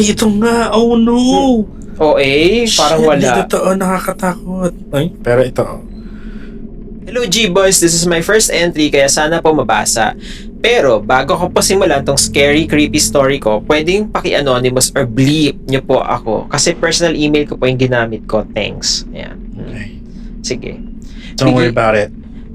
Ay, ito nga. Oh no. O eh, parang Shit, Hindi wala. totoo. Nakakatakot. Ay, pero ito. oh. Hello G-Boys, this is my first entry kaya sana po mabasa. Pero bago ko pa simulan tong scary, creepy story ko, pwedeng paki-anonymous or bleep niyo po ako. Kasi personal email ko po yung ginamit ko. Thanks. Ayan. Okay. Sige. Don't worry Bigay- about it.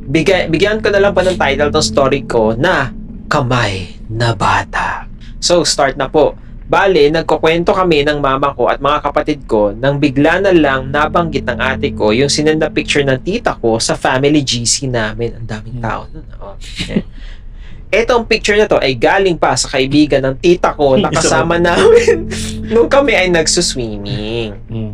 Bigay, bigyan ko na lang pa ng title tong story ko na Kamay na Bata. So, start na po. Bale, nagkukwento kami ng mama ko at mga kapatid ko nang bigla na lang nabanggit ng ate ko yung sinend na picture ng tita ko sa family GC namin. Ang daming tao nun. Oh. Etong picture na to ay galing pa sa kaibigan ng tita ko na kasama namin nung kami ay nagsuswimming. Mm.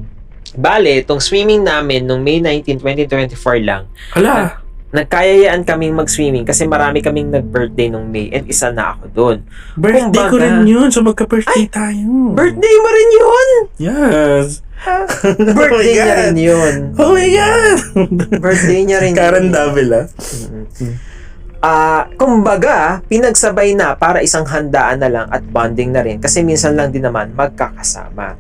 Bale, itong swimming namin nung May 19, 2024 lang, Hala. Nagkayayaan kaming mag-swimming kasi marami kaming nag-birthday nung May and isa na ako doon. Birthday ko Kumbaga- rin yun. So magka-birthday tayo. Birthday mo rin yun! Yes. Birthday Oh niya rin yun. Oh my God. Birthday niya rin Karen yun. Davila. Mm. Ah, kumbaga, pinagsabay na para isang handaan na lang at bonding na rin kasi minsan lang din naman magkakasama.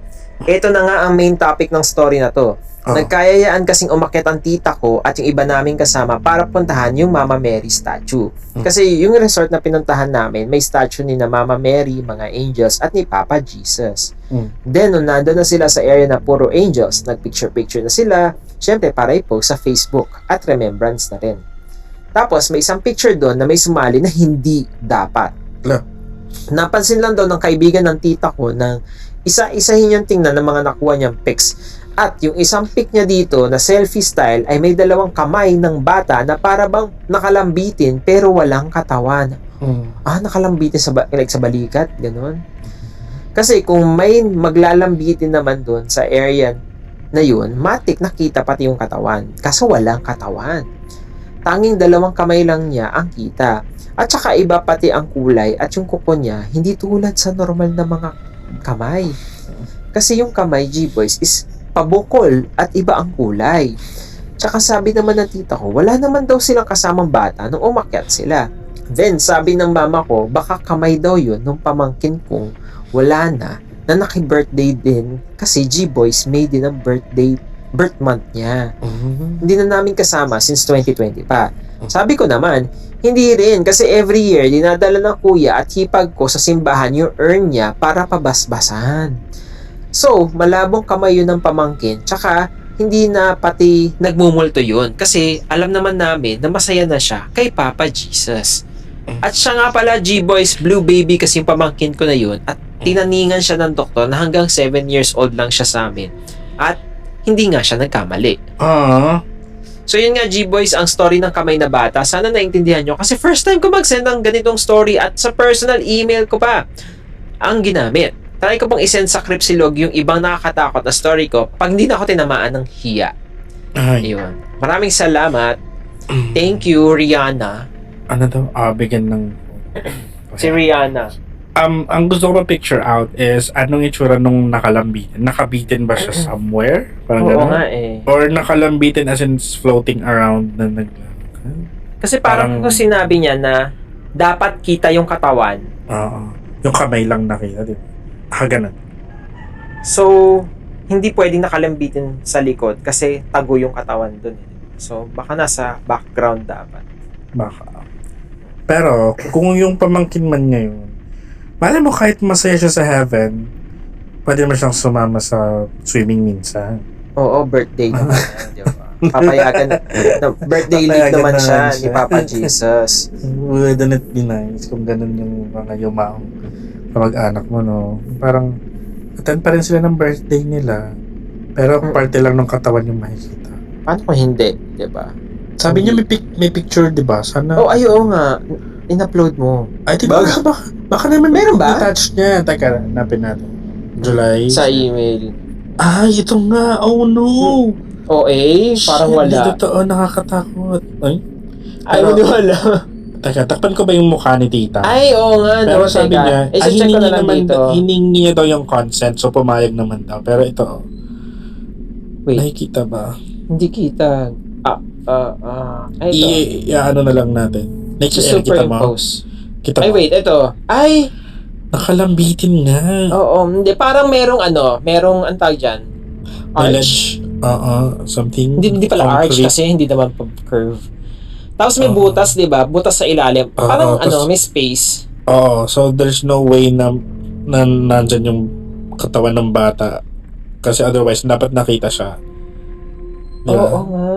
Ito na nga ang main topic ng story na to. Oh. Nagkayayaan kasing umakyat ang tita ko at yung iba naming kasama para puntahan yung Mama Mary statue. Hmm. Kasi yung resort na pinuntahan namin, may statue ni na Mama Mary, mga angels, at ni Papa Jesus. Hmm. Then, nung nandun na sila sa area na puro angels, nagpicture-picture na sila, syempre para i-post sa Facebook at remembrance na rin. Tapos, may isang picture doon na may sumali na hindi dapat. Ala. Napansin lang daw ng kaibigan ng tita ko na isa-isahin yung tingnan ng mga nakuha niyang pics. At yung isang pic niya dito na selfie style ay may dalawang kamay ng bata na para bang nakalambitin pero walang katawan. Mm. Ah, nakalambitin sa, ba- like, sa balikat, ganun. Kasi kung may maglalambitin naman doon sa area na yun, matik nakita pati yung katawan. Kaso walang katawan. Tanging dalawang kamay lang niya ang kita. At saka iba pati ang kulay at yung kuko niya, hindi tulad sa normal na mga kamay. Kasi yung kamay, G-Boys, is pabukol at iba ang kulay. Tsaka sabi naman ng tita ko, wala naman daw silang kasamang bata nung umakyat sila. Then, sabi ng mama ko, baka kamay daw yun nung pamangkin kong wala na, na naki-birthday din kasi G-Boys May din ang birthday, birth month niya. Mm. Hindi na namin kasama since 2020 pa. Sabi ko naman, hindi rin kasi every year dinadala ng kuya at hipag ko sa simbahan yung urn niya para pabasbasan. So, malabong kamay yun ng pamangkin tsaka hindi na pati nagmumulto yun kasi alam naman namin na masaya na siya kay Papa Jesus. At siya nga pala G-Boys Blue Baby kasi yung pamangkin ko na yun at tinaningan siya ng doktor na hanggang 7 years old lang siya sa amin at hindi nga siya nagkamali. Ah. So yun nga G-Boys ang story ng kamay na bata. Sana naintindihan nyo kasi first time ko mag-send ng ganitong story at sa personal email ko pa ang ginamit. Try ko pong isend sa Cripsilog yung ibang nakakatakot na story ko pag hindi na ako tinamaan ng hiya. Ay. Ayun. Maraming salamat. Thank you, Rihanna. Ano daw? Ah, bigyan ng... Si Rihanna. Um, ang gusto ko pa-picture out is anong itsura nung nakalambitin? Nakabitin ba siya somewhere? Parang Oo nga eh. Or nakalambitin as in floating around na nag... Kasi parang, Parang- kung sinabi niya na dapat kita yung katawan. Oo. Yung kamay lang nakita, di ba? Ah, ganun. So, hindi pwedeng nakalambitin sa likod kasi tago yung katawan dun. eh. So, baka nasa background dapat. Baka. Pero, kung yung pamangkin man niya yun, malay mo kahit masaya siya sa heaven, pwede mo siyang sumama sa swimming minsan. Oo, birthday naman yan, di ba? Papayagan, no, birthday leave naman naman siya ni. Papa Jesus. Wouldn't it be nice kung ganun yung mga yumaong kamag-anak mo, no? Parang, attend pa rin sila ng birthday nila, pero Mm. parte lang ng katawan yung makikita. Paano kung hindi, di ba? Sabi niya may, pic- may picture, di ba? Sana, Oh, ay, oo nga. In-upload mo. I think, bag- baka, baka, baka naman Meron ba? attached niya. Teka, hanapin natin. July. Sa email. Ay, ito nga. Oh no. O eh, parang Shit, wala. Hindi totoo. Nakakatakot. Ay, Ay, Pero- hindi wala. teka, takpan ko ba yung mukha ni tita? Ay, oo nga. Pero no, sabi teka. niya, eh, ay, check ko hiningi na lang naman, dito. hiningi niya daw yung consent, so pumayag naman daw. Pero ito, oh, Wait, nakikita ba? hindi kita. Ah, ah, ah. Ay, ito. I, i- ano na lang natin. Next year, kita mo. Superimpose. Kita Ay, mo. wait, ito. Ay, Nakalambitin nga. Oo, hindi. Parang merong ano, merong, ang tawag dyan? Arch. Oo, something. Hindi, hindi pala arch concrete. kasi hindi naman pa curve. Tapos may Oo. butas, di ba? Butas sa ilalim. Oo, Parang tas- ano, may space. Oo, so there's no way na, na nandyan yung katawan ng bata. Kasi otherwise, dapat nakita siya. Di ba? Oo nga.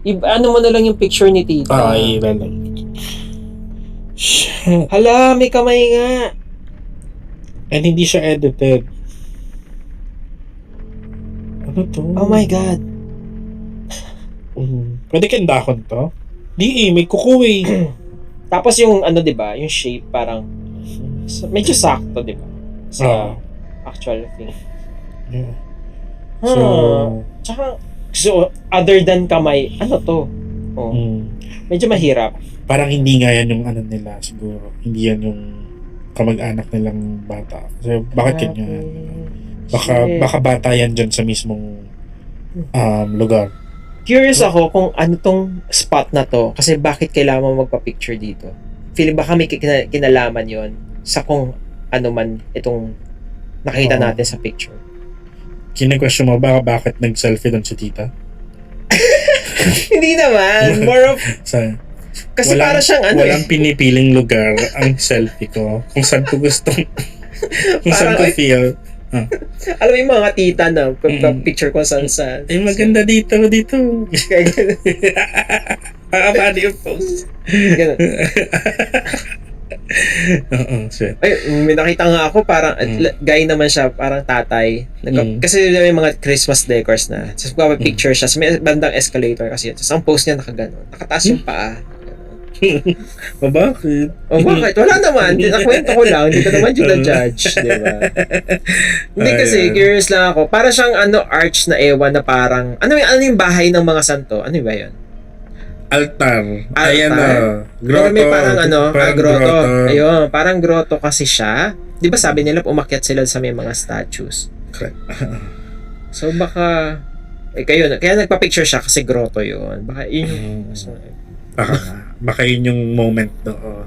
I- ano mo na lang yung picture ni tita. Ah, ilalagay. Shit. Hala, may kamay nga. And hindi siya edited. Ano to? Oh my God. Mm. Pwede kang dahon to? Di eh, may kuko eh. Tapos yung ano, di ba? Yung shape parang medyo sakto, di ba? Sa Oo. actual thing. Yeah. So, So, tsaka, so, other than kamay, ano to? Oh, mm, medyo mahirap. parang hindi nga yan yung ano nila siguro. Hindi yan yung kamag-anak nilang bata. Kasi bakit ganyan? Baka, Shit. baka bata yan dyan sa mismong um, lugar. Curious ako kung ano tong spot na to kasi bakit kailangan mo magpa-picture dito. Feeling baka may kina- kinalaman yon sa kung ano man itong nakita natin sa picture. Kine-question mo ba bakit nag-selfie doon si tita? Hindi naman. More of, Sa, kasi Walang- para siyang ano walang eh. pinipiling lugar ang selfie ko. Kung saan ko gusto. kung saan ko feel. Alam mo yung mga tita na Mm. picture ko saan saan. Ay, maganda dito, dito. Kaya ganun. Ah, paano yung post? ganun. Oo, shit. Ay, may nakita nga ako parang Mm. guy naman siya, parang tatay. Nagka- Mm. Kasi may mga Christmas decors na. Tapos picture siya. So, may bandang escalator kasi. Tapos ang post niya nakaganon. Nakataas yung paa. O bakit? O bakit? Wala naman. Nakwento ko lang. Hindi ko naman yun na-judge. Di ba? Hindi kasi, Ayan. curious lang ako. Para siyang ano, arch na ewan na parang, ano yung, ano yung bahay ng mga santo? Ano ba yun? Altar. Altar. Ayan o. Pero Grotto. may parang ano, ah, Parang grotto. Ayun, parang grotto kasi siya. Di ba sabi nila, umakyat sila sa may mga statues. Correct. So baka, eh kayo, kaya nagpa-picture siya kasi grotto yun. Baka yun yung, Mm. so, Baka, baka yun yung moment doon.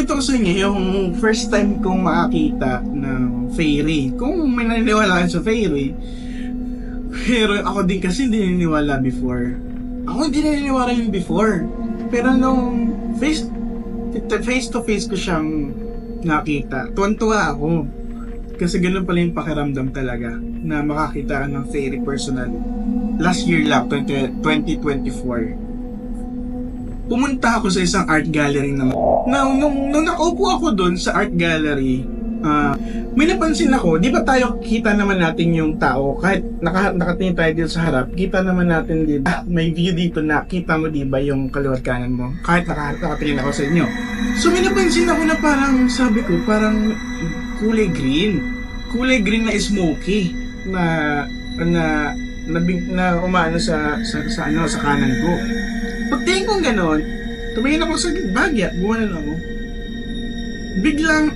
Kwento ko sa inyo yung first time kong makakita ng fairy. Kung may naniniwala sa fairy, pero ako din kasi hindi naniniwala before. Ako hindi naniniwala yun before. Pero nung face, face to face ko siyang nakita, tuwan-tuwa ako. Kasi ganun pala yung pakiramdam talaga na makakita ka ng fairy personal. Last year lang, 20, 2024 pumunta ako sa isang art gallery naman. Now, nung, nung nakaupo ako doon sa art gallery, ah, may napansin ako, di ba tayo kita naman natin yung tao, kahit naka, nakatingin tayo dito sa harap, kita naman natin dito, ah, may view dito na kita mo di ba yung kaliwat kanan mo, kahit naka, nakatingin ako sa inyo. So may napansin ako na parang, sabi ko, parang kulay green. Kulay green na smoky na na na, na umaano sa, sa, sa ano sa kanan ko. Pagtingin ko gano'n, tumingin ako sa bagya, buwanan ako. Biglang,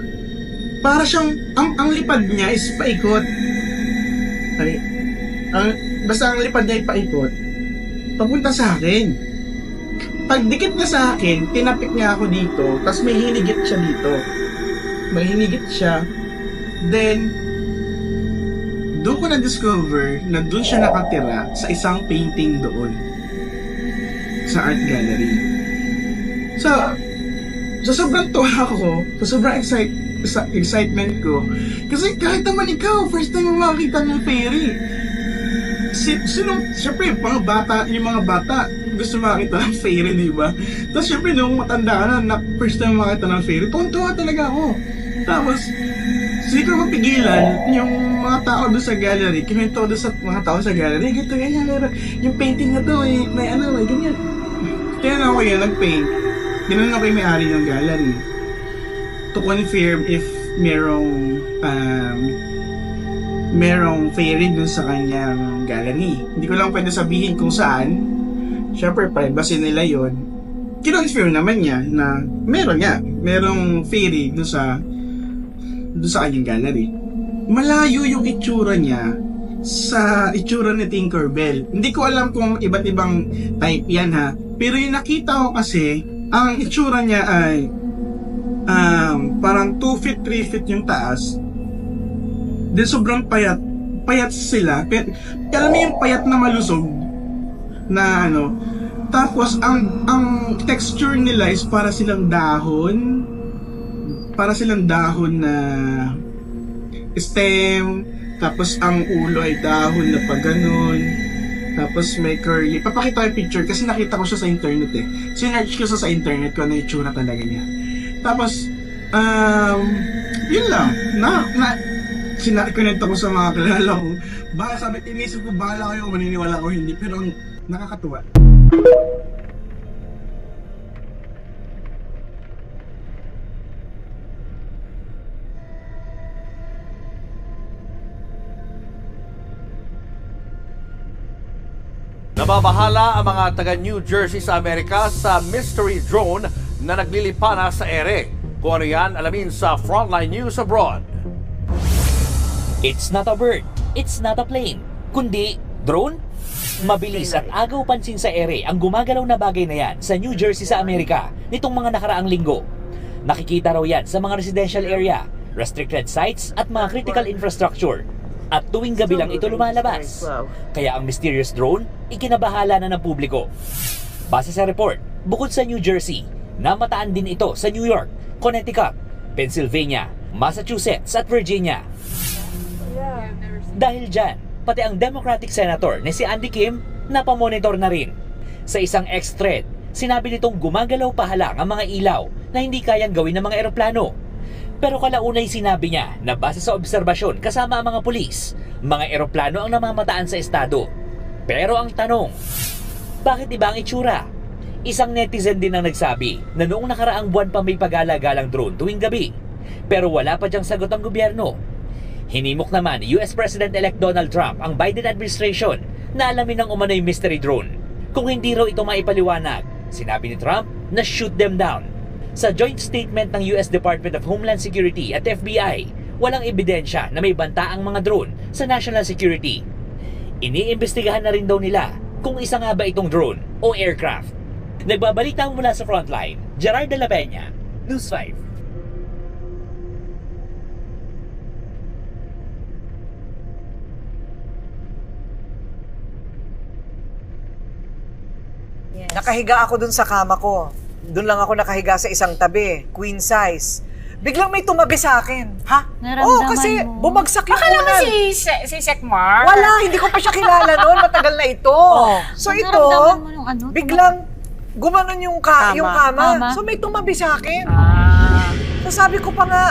para siyang, ang, ang lipad niya is paikot. Ay, ang, basta ang lipad niya ay paikot, papunta sa akin. Pagdikit na sa akin, tinapik niya ako dito, tapos may hinigit siya dito. May hinigit siya. Then, doon ko na-discover na doon siya nakatira sa isang painting doon sa art gallery. So, sa sobrang tuwa ko, sa sobrang excite, sa excitement ko, kasi kahit naman ikaw, first time mo makakita ng fairy. Si, sino, syempre, mga bata, yung mga bata, gusto makita ng fairy, di ba? Tapos syempre, nung matanda ka na, na first time makita ng fairy, tuwan-tuwa talaga ako. Tapos, hindi ko mapigilan yung mga tao doon sa gallery, kinento doon sa mga tao sa gallery, ganito, ganyan, meron, yung painting na to, eh, may ano, may ganyan. Tinanong ko yun, nag-paint. Tinanong ko yung may-ari ng gallery to confirm if merong um, merong fairy dun sa kanyang gallery. Hindi ko lang pwede sabihin kung saan. Siyempre, privacy nila yon. Kinonfirm naman niya na meron nga, merong fairy dun sa dun sa kanyang gallery. malayo yung itsura niya sa itsura ni Tinkerbell. Hindi ko alam kung iba't ibang type yan ha. Pero yung nakita ko kasi, ang itsura niya ay um, parang 2 feet, 3 feet yung taas. Then sobrang payat. Payat sila. Payat, alam mo yung payat na malusog na ano. Tapos ang ang texture nila is para silang dahon. Para silang dahon na stem. Tapos ang ulo ay dahon na pag ganun. Tapos may curly. Papakita ko yung picture kasi nakita ko siya sa internet eh. Sinerch ko siya sa internet kung ano yung itsura talaga niya. Tapos, um, yun lang. Na, na, sina kinento ko sa mga kilala ko. Baka sabi, inisip ko, bahala kayo maniniwala o hindi. Pero ang nakakatuwa. Nababahala ang mga taga New Jersey sa Amerika sa mystery drone na naglilipana sa ere. Kung ano yan, alamin sa Frontline News Abroad. It's not a bird, it's not a plane, kundi drone? Mabilis at agaw pansin sa ere ang gumagalaw na bagay na yan sa New Jersey sa Amerika nitong mga nakaraang linggo. Nakikita raw yan sa mga residential area, restricted sites at mga critical infrastructure. At tuwing gabi lang ito lumalabas. Kaya ang mysterious drone, ikinabahala na ng publiko. Base sa report, bukod sa New Jersey, namataan din ito sa New York, Connecticut, Pennsylvania, Massachusetts at Virginia. Dahil dyan, pati ang Democratic Senator na si Andy Kim napamonitor na rin. Sa isang X-thread, sinabi nitong gumagalaw pa halang ang mga ilaw na hindi kayang gawin ng mga eroplano. Pero kalaunay sinabi niya na base sa obserbasyon kasama ang mga pulis, mga eroplano ang namamataan sa estado. Pero ang tanong, bakit iba ang itsura? Isang netizen din ang nagsabi na noong nakaraang buwan pa may pagala-galang drone tuwing gabi. Pero wala pa diyang sagot ang gobyerno. Hinimok naman ni US President-elect Donald Trump ang Biden administration na alamin ng umano'y mystery drone. Kung hindi raw ito maipaliwanag, sinabi ni Trump na shoot them down. Sa joint statement ng US Department of Homeland Security at FBI, walang ebidensya na may banta ang mga drone sa national security. Iniimbestigahan na rin daw nila kung isa nga ba itong drone o aircraft. Nagbabalita mula sa frontline, Gerard de la Peña, News 5. Nakahiga ako dun sa kama ko. Doon lang ako nakahiga sa isang tabi, queen size. Biglang may tumabi sa akin. Ha? Naramdaman Oo, kasi mo. bumagsak yung Akala mo unan. si, si, si Sekmar? Wala, hindi ko pa siya kilala noon. Matagal na ito. So ito, Naramdaman mo yung ano, biglang gumanon yung, ka, Kama. yung kama. Kama. So may tumabi sa akin. Ah. So sabi ko pa nga,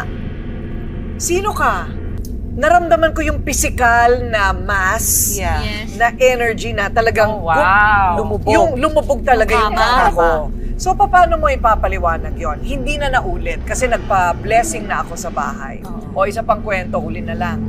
sino ka? Naramdaman ko yung physical na mass, Yeah. Yes. na energy na talagang Oh, wow. lumubog. Yung lumubog talaga yung, Yung kama kama. ko. So, paano mo ipapaliwanag yon? Hindi na naulit kasi nagpa-blessing na ako sa bahay. O isa pang kwento, huli na lang.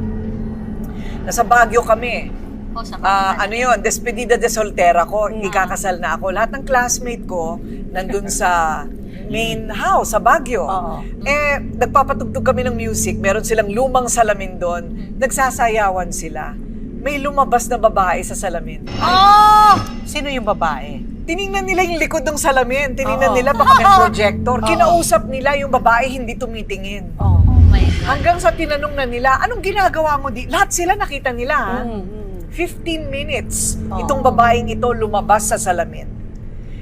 Nasa Baguio kami. O, sa bahay. ano yon? Despedida de soltera ko. Ikakasal na ako. Lahat ng classmate ko nandun sa main house sa Baguio. Oo. Eh, nagpapatugtog kami ng music. Meron silang lumang salamin doon. Nagsasayawan sila. May lumabas na babae sa salamin. Oh! Sino yung babae? Tiningnan nila yung likod ng salamin. Tiningnan Oo. nila baka may projector. Kinausap nila yung babae hindi tumitingin. Oh. Oh my God. Hanggang sa tinanong na nila, anong ginagawa mo di? Lahat sila nakita nila ha. Mm, 15 minutes Oo. itong babaeng ito lumabas sa salamin.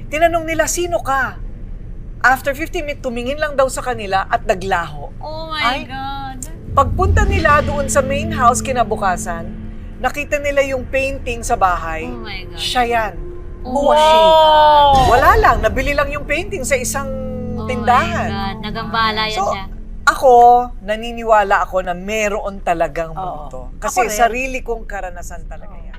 Tinanong nila, sino ka? After 15 minutes, tumingin lang daw sa kanila at naglaho. Oh my Ay. God. Pagpunta nila doon sa main house kinabukasan, nakita nila yung painting sa bahay. Oh my God. Siya yan. Oh! Wala lang, nabili lang yung painting sa isang Oh tindahan. my God. Nagambala yan So, siya. Ako, naniniwala ako na meron talagang Oo. Ako Kasi rin. sarili kong karanasan talaga yan.